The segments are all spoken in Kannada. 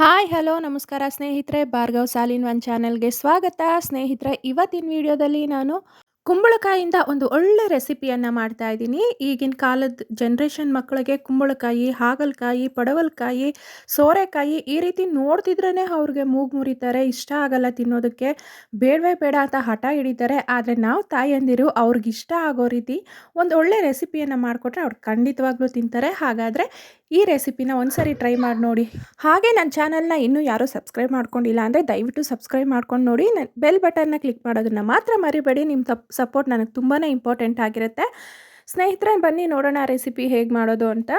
ಹಾಯ್, ಹಲೋ, ನಮಸ್ಕಾರ ಸ್ನೇಹಿತರೆ, ಭಾರ್ಗವ್ ಸಾಲಿನ್ ಒನ್ ಚಾನೆಲ್ಗೆ ಸ್ವಾಗತ. ಸ್ನೇಹಿತರೆ, ಇವತ್ತಿನ ವಿಡಿಯೋದಲ್ಲಿ ನಾನು ಕುಂಬಳಕಾಯಿಂದ ಒಂದು ಒಳ್ಳೆ ರೆಸಿಪಿಯನ್ನು ಮಾಡ್ತಾ ಇದ್ದೀನಿ. ಈಗಿನ ಕಾಲದ ಜನ್ರೇಷನ್ ಮಕ್ಕಳಿಗೆ ಕುಂಬಳಕಾಯಿ, ಹಾಗಲಕಾಯಿ, ಪಡವಲಕಾಯಿ, ಸೋರೆಕಾಯಿ ಈ ರೀತಿ ನೋಡ್ತಿದ್ರೇ ಅವ್ರಿಗೆ ಮೂಗು ಮುರಿತಾರೆ, ಇಷ್ಟ ಆಗಲ್ಲ ತಿನ್ನೋದಕ್ಕೆ. ಬೇಡವೇ ಬೇಡ ಅಂತ ಹಠ ಹಿಡಿತಾರೆ. ಆದರೆ ನಾವು ತಾಯಂದಿರು ಅವ್ರಿಗೆ ಇಷ್ಟ ಆಗೋ ರೀತಿ ಒಂದು ಒಳ್ಳೆ ರೆಸಿಪಿಯನ್ನು ಮಾಡಿಕೊಟ್ರೆ ಅವ್ರು ಖಂಡಿತವಾಗ್ಲೂ ತಿಂತಾರೆ. ಹಾಗಾದರೆ ಈ ರೆಸಿಪಿನ ಒಂದ್ಸರಿ ಟ್ರೈ ಮಾಡಿ ನೋಡಿ. ಹಾಗೆ ನನ್ನ ಚಾನಲ್ನ ಇನ್ನೂ ಯಾರೂ ಸಬ್ಸ್ಕ್ರೈಬ್ ಮಾಡ್ಕೊಂಡಿಲ್ಲ ಅಂದರೆ ದಯವಿಟ್ಟು ಸಬ್ಸ್ಕ್ರೈಬ್ ಮಾಡ್ಕೊಂಡು ನೋಡಿ. ಬೆಲ್ ಬಟನ್ನ ಕ್ಲಿಕ್ ಮಾಡೋದನ್ನು ಮಾತ್ರ ಮರಿಬೇಡಿ. ನಿಮ್ಮ ತಪ್ ಸಪೋರ್ಟ್ ನನಗೆ ತುಂಬಾ ಇಂಪಾರ್ಟೆಂಟ್ ಆಗಿರುತ್ತೆ. ಸ್ನೇಹಿತರೆ, ಬನ್ನಿ ನೋಡೋಣ ರೆಸಿಪಿ ಹೇಗೆ ಮಾಡೋದು ಅಂತ.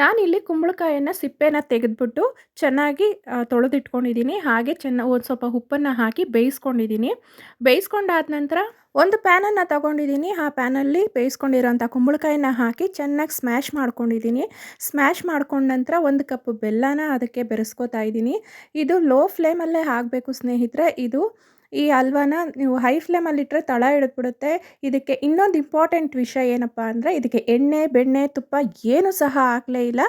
ನಾನಿಲ್ಲಿ ಕುಂಬಳಕಾಯನ್ನು ಸಿಪ್ಪೆನ ತೆಗೆದುಬಿಟ್ಟು ಚೆನ್ನಾಗಿ ತೊಳೆದಿಟ್ಕೊಂಡಿದ್ದೀನಿ. ಹಾಗೆ ಚೆನ್ನ, ಒಂದು ಸ್ವಲ್ಪ ಉಪ್ಪನ್ನು ಹಾಕಿ ಬೇಯಿಸ್ಕೊಂಡಿದ್ದೀನಿ. ಬೇಯಿಸ್ಕೊಂಡಾದ ನಂತರ ಒಂದು ಪ್ಯಾನನ್ನು ತಗೊಂಡಿದ್ದೀನಿ. ಆ ಪ್ಯಾನಲ್ಲಿ ಬೇಯಿಸ್ಕೊಂಡಿರೋಂಥ ಕುಂಬಳಕಾಯನ್ನ ಹಾಕಿ ಚೆನ್ನಾಗಿ ಸ್ಮ್ಯಾಶ್ ಮಾಡ್ಕೊಂಡಿದ್ದೀನಿ. ಸ್ಮ್ಯಾಶ್ ಮಾಡ್ಕೊಂಡ ನಂತರ ಒಂದು ಕಪ್ ಬೆಲ್ಲನ ಅದಕ್ಕೆ ಬೆರೆಸ್ಕೊತಾ ಇದ್ದೀನಿ. ಇದು ಲೋ ಫ್ಲೇಮಲ್ಲೇ ಆಗಬೇಕು ಸ್ನೇಹಿತರೆ. ಇದು ಈ ಹಲ್ವಾನ ನೀವು ಹೈ ಫ್ಲೇಮಲ್ಲಿಟ್ಟರೆ ತಳ ಹಿಡಿದ್ಬಿಡುತ್ತೆ ಇದಕ್ಕೆ ಇನ್ನೊಂದು ಇಂಪಾರ್ಟೆಂಟ್ ವಿಷಯ ಏನಪ್ಪ ಅಂದರೆ ಇದಕ್ಕೆ ಎಣ್ಣೆ, ಬೆಣ್ಣೆ, ತುಪ್ಪ ಏನು ಸಹ ಹಾಕಲೇ ಇಲ್ಲ.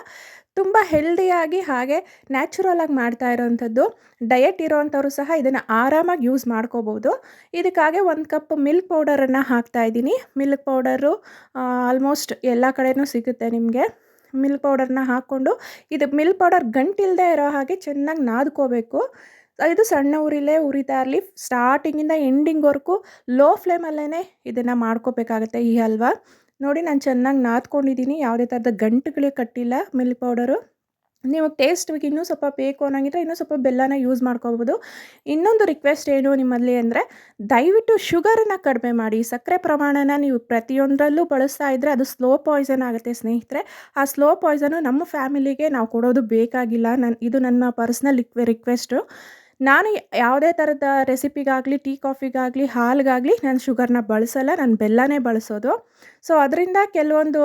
ತುಂಬ ಹೆಲ್ದಿಯಾಗಿ ಹಾಗೆ ನ್ಯಾಚುರಲಾಗಿ ಮಾಡ್ತಾ ಇರೋವಂಥದ್ದು ಡಯಟ್ ಇರೋವಂಥವ್ರು ಸಹ ಇದನ್ನು ಆರಾಮಾಗಿ ಯೂಸ್ ಮಾಡ್ಕೋಬೋದು. ಇದಕ್ಕಾಗೆ ಒಂದು ಕಪ್ ಮಿಲ್ಕ್ ಪೌಡರನ್ನು ಹಾಕ್ತಾ ಇದ್ದೀನಿ. ಮಿಲ್ಕ್ ಪೌಡರು ಆಲ್ಮೋಸ್ಟ್ ಎಲ್ಲ ಕಡೆಯೂ ಸಿಗುತ್ತೆ ನಿಮಗೆ. ಮಿಲ್ಕ್ ಪೌಡರ್ನ ಹಾಕ್ಕೊಂಡು ಇದು ಮಿಲ್ಕ್ ಪೌಡರ್ ಗಂಟಿಲ್ಲದೆ ಇರೋ ಹಾಗೆ ಚೆನ್ನಾಗಿ ನಾದ್ಕೋಬೇಕು. ಇದು ಸಣ್ಣ ಉರಿಲೇ ಉರಿತಾ ಇರಲಿ. ಸ್ಟಾರ್ಟಿಂಗಿಂದ ಎಂಡಿಂಗ್ವರೆಗೂ ಲೋ ಫ್ಲೇಮಲ್ಲೇ ಇದನ್ನು ಮಾಡ್ಕೋಬೇಕಾಗತ್ತೆ ಈ ಹಲ್ವ. ನೋಡಿ ನಾನು ಚೆನ್ನಾಗಿ ನಾದ್ಕೊಂಡಿದ್ದೀನಿ ಯಾವುದೇ ಥರದ ಗಂಟುಗಳಿಗೆ ಕಟ್ಟಿಲ್ಲ ಮಿಲ್ಕ್ ಪೌಡರು ನೀವು ಟೇಸ್ಟ್ಗೆ ಇನ್ನೂ ಸ್ವಲ್ಪ ಬೇಕು ಅನ್ನೋಂಗಿದ್ರೆ ಇನ್ನೂ ಸ್ವಲ್ಪ ಬೆಲ್ಲನ ಯೂಸ್ ಮಾಡ್ಕೋಬೋದು. ಇನ್ನೊಂದು ರಿಕ್ವೆಸ್ಟ್ ಏನು ನಿಮ್ಮಲ್ಲಿ ಅಂದರೆ, ದಯವಿಟ್ಟು ಶುಗರನ್ನು ಕಡಿಮೆ ಮಾಡಿ. ಸಕ್ಕರೆ ಪ್ರಮಾಣನ ನೀವು ಪ್ರತಿಯೊಂದರಲ್ಲೂ ಬಳಸ್ತಾ ಇದ್ದರೆ ಅದು ಸ್ಲೋ ಪಾಯ್ಸನ್ ಆಗುತ್ತೆ ಸ್ನೇಹಿತರೆ. ಆ ಸ್ಲೋ ಪಾಯ್ಸನು ನಮ್ಮ ಫ್ಯಾಮಿಲಿಗೆ ನಾವು ಕೊಡೋದು ಬೇಕಾಗಿಲ್ಲ. ನನ್ನ ಇದು ನನ್ನ ಪರ್ಸ್ನಲ್ ರಿಕ್ವೆಸ್ಟು ನಾನು ಯಾವುದೇ ಥರದ ರೆಸಿಪಿಗಾಗಲಿ, ಟೀ ಕಾಫಿಗಾಗಲಿ, ಹಾಲಿಗಾಗಲಿ ನಾನು ಶುಗರ್ನ ಬಳಸಲ್ಲ, ನಾನು ಬೆಲ್ಲನೇ ಬಳಸೋದು. ಸೊ ಅದರಿಂದ ಕೆಲವೊಂದು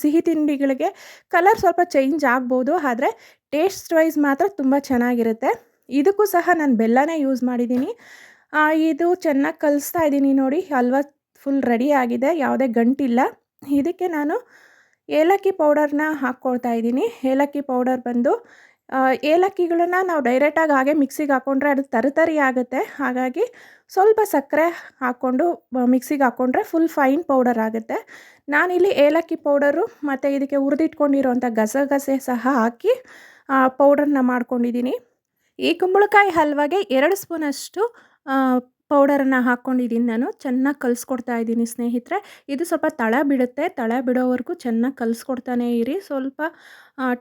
ಸಿಹಿ ತಿಂಡಿಗಳಿಗೆ ಕಲರ್ ಸ್ವಲ್ಪ ಚೇಂಜ್ ಆಗ್ಬೋದು, ಆದರೆ ಟೇಸ್ಟ್ ವೈಸ್ ಮಾತ್ರ ತುಂಬ ಚೆನ್ನಾಗಿರುತ್ತೆ. ಇದಕ್ಕೂ ಸಹ ನಾನು ಬೆಲ್ಲನೇ ಯೂಸ್ ಮಾಡಿದ್ದೀನಿ. ಇದು ಚೆನ್ನಾಗಿ ಕಲಿಸ್ತಾ ಇದ್ದೀನಿ ನೋಡಿ, ಹಲ್ವಾ ಫುಲ್ ರೆಡಿ ಆಗಿದೆ, ಯಾವುದೇ ಗಂಟಿಲ್ಲ. ಇದಕ್ಕೆ ನಾನು ಏಲಕ್ಕಿ ಪೌಡರ್ನ ಹಾಕ್ಕೊಳ್ತಾ ಇದ್ದೀನಿ. ಏಲಕ್ಕಿ ಪೌಡರ್ ಬಂದು ಏಲಕ್ಕಿಗಳನ್ನ ನಾವು ಡೈರೆಕ್ಟಾಗಿ ಹಾಗೆ ಮಿಕ್ಸಿಗೆ ಹಾಕ್ಕೊಂಡ್ರೆ ಅದು ತರತರಿ ಆಗುತ್ತೆ. ಹಾಗಾಗಿ ಸ್ವಲ್ಪ ಸಕ್ಕರೆ ಹಾಕ್ಕೊಂಡು ಮಿಕ್ಸಿಗೆ ಹಾಕ್ಕೊಂಡ್ರೆ ಫುಲ್ ಫೈನ್ ಪೌಡರ್ ಆಗುತ್ತೆ. ನಾನಿಲ್ಲಿ ಏಲಕ್ಕಿ ಪೌಡರು ಮತ್ತು ಇದಕ್ಕೆ ಹುರಿದಿಟ್ಕೊಂಡಿರೋಂಥ ಗಸಗಸೆ ಸಹ ಹಾಕಿ ಪೌಡರ್ನ ಮಾಡ್ಕೊಂಡಿದ್ದೀನಿ. ಈ ಕುಂಬಳಕಾಯಿ ಹಲ್ವಾಗೆ ಎರಡು ಸ್ಪೂನಷ್ಟು ಪೌಡರನ್ನು ಹಾಕ್ಕೊಂಡಿದ್ದೀನಿ ನಾನು. ಚೆನ್ನಾಗಿ ಕಲಿಸ್ಕೊಡ್ತಾ ಇದ್ದೀನಿ ಸ್ನೇಹಿತರೆ. ಇದು ಸ್ವಲ್ಪ ತಳ ಬಿಡುತ್ತೆ. ತಳ ಬಿಡೋವರೆಗೂ ಚೆನ್ನಾಗಿ ಕಲಿಸ್ಕೊಡ್ತಾನೆ ಇರಿ. ಸ್ವಲ್ಪ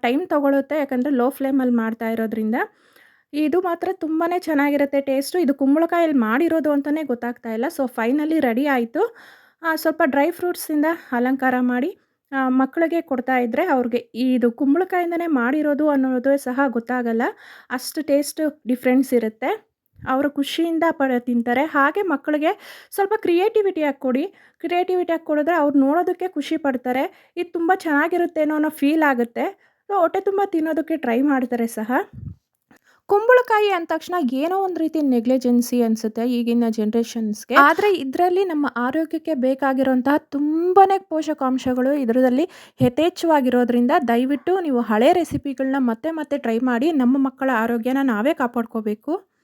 ಟೈಮ್ ತೊಗೊಳುತ್ತೆ. ಯಾಕಂದರೆ ಲೋ ಫ್ಲೇಮಲ್ಲಿ ಮಾಡ್ತಾ ಇರೋದ್ರಿಂದ. ಇದು ಮಾತ್ರ ತುಂಬಾ ಚೆನ್ನಾಗಿರುತ್ತೆ ಟೇಸ್ಟು. ಇದು ಕುಂಬಳಕಾಯಲ್ಲಿ ಮಾಡಿರೋದು ಅಂತಲೇ ಗೊತ್ತಾಗ್ತಾ ಇಲ್ಲ. ಸೊ, ಫೈನಲಿ ರೆಡಿ ಆಯಿತು. ಸ್ವಲ್ಪ ಡ್ರೈ ಫ್ರೂಟ್ಸಿಂದ ಅಲಂಕಾರ ಮಾಡಿ ಮಕ್ಕಳಿಗೆ ಕೊಡ್ತಾ ಇದ್ದರೆ ಅವ್ರಿಗೆ ಇದು ಕುಂಬಳಕಾಯಿಂದನೇ ಮಾಡಿರೋದು ಅನ್ನೋದು ಸಹ ಗೊತ್ತಾಗಲ್ಲ. ಅಷ್ಟು ಟೇಸ್ಟ್ ಡಿಫ್ರೆನ್ಸ್ ಇರುತ್ತೆ. ಅವರು ಖುಷಿಯಿಂದ ಪಡ ತಿಂತಾರೆ. ಹಾಗೆ ಮಕ್ಕಳಿಗೆ ಸ್ವಲ್ಪ ಕ್ರಿಯೇಟಿವಿಟಿಯಾಗಿ ಕೊಡಿ ಕ್ರಿಯೇಟಿವಿಟಿಯಾಗಿ ಕೊಡಿದ್ರೆ ಅವ್ರು ನೋಡೋದಕ್ಕೆ ಖುಷಿ ಪಡ್ತಾರೆ. ಇದು ತುಂಬ ಚೆನ್ನಾಗಿರುತ್ತೇನೋ ಅನ್ನೋ ಫೀಲ್ ಆಗುತ್ತೆ. ಸೊ ಹೊಟ್ಟೆ ತುಂಬ ತಿನ್ನೋದಕ್ಕೆ ಟ್ರೈ ಮಾಡ್ತಾರೆ ಸಹ. ಕುಂಬಳಕಾಯಿ ಅಂದ ತಕ್ಷಣ ಏನೋ ಒಂದು ರೀತಿ ನೆಗ್ಲಿಜೆನ್ಸಿ ಅನಿಸುತ್ತೆ ಈಗಿನ ಜನ್ರೇಷನ್ಸ್ಗೆ ಆದರೆ ಇದರಲ್ಲಿ ನಮ್ಮ ಆರೋಗ್ಯಕ್ಕೆ ಬೇಕಾಗಿರುವಂತಹ ತುಂಬಾ ಪೋಷಕಾಂಶಗಳು ಇದರಲ್ಲಿ ಯಥೇಚ್ಛವಾಗಿರೋದ್ರಿಂದ ದಯವಿಟ್ಟು ನೀವು ಹಳೆ ರೆಸಿಪಿಗಳನ್ನ ಮತ್ತೆ ಮತ್ತೆ ಟ್ರೈ ಮಾಡಿ ನಮ್ಮ ಮಕ್ಕಳ ಆರೋಗ್ಯನ ನಾವೇ ಕಾಪಾಡ್ಕೋಬೇಕು.